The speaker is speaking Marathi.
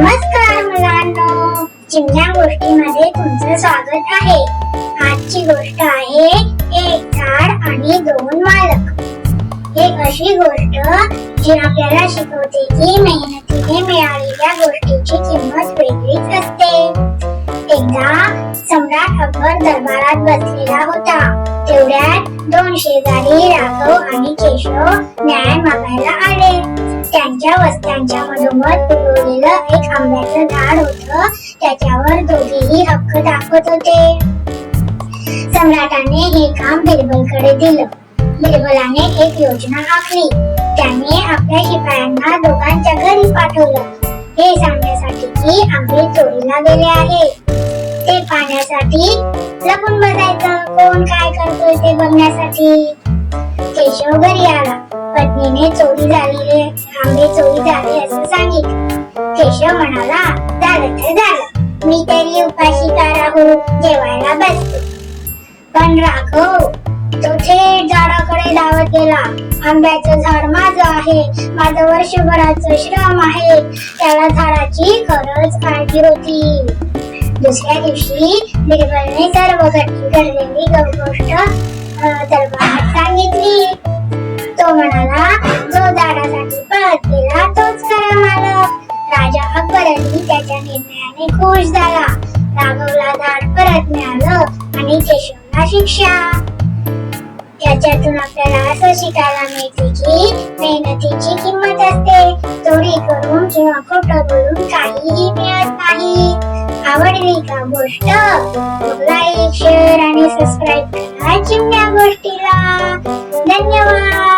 नमस्कार मुलांनो. चिमण्या गोष्टीमध्ये तुमचं स्वागत आहे. आजची गोष्ट आहे एक झाड आणि दोन मालक. हे अशी गोष्ट जी आपल्याला शिकवते की मेहनतीने मिळालेल्या गोष्टीची किंमत वेगळीच असते. एकदा सम्राट अकबर दरबारात बसलेला होता. तेवढ्यात दोन शेजारी राघव आणि केशव न्याय मागायला आले. त्यांच्या वस्त्यांच्या मधोमध उगवलेलं एक आंब्याचं झाड होत. त्याच्यावर दोघेही हक्क दाखवत होते. सम्राटाने हे काम बिरबलकडे दिलं. बिरबलाने एक योजना आखली. त्याने आपल्या शिपायांना दोघांच्या घरी पाठवलं. हे सांगण्यासाठी की आंबे चोरीला गेले आहे. ते पाहण्यासाठी लपून बसायचं. कोण काय करतोय ते बघण्यासाठी? केशव घरी आला. पत्नीने चोरी झालेले आंबे चोरी झाले असं सांगितलं. केशव म्हणाला झालं तर झालं. मी तरी उपाशी का राहू जेवायला बसतो. पण राघव तो थेट झाडाकडे धावत गेला. आंब्याचं झाड माझं आहे. माझं वर्षभराचं श्रम आहे. त्याला झाडाची खरंच काळजी होती. दुसऱ्या दिवशी बिरबलने सर्व घटना घडलेली गोष्ट दरबारात सांगितली. तो म्हणाला अकबरही त्याच्या निर्णयाने खुश झाला. राघवला झाड परत मिळालं आणि केशवला शिक्षा. याच्यातून आपल्याला असं शिकायला मिळते की मेहनतीची किंमत असते. चोरी करून किंवा खोट बोलून काहीही मिळत नाही. आवडली का गोष्ट? लाईक शेअर आणि सबस्क्राईब करा चिमण्या गोष्टीला. धन्यवाद.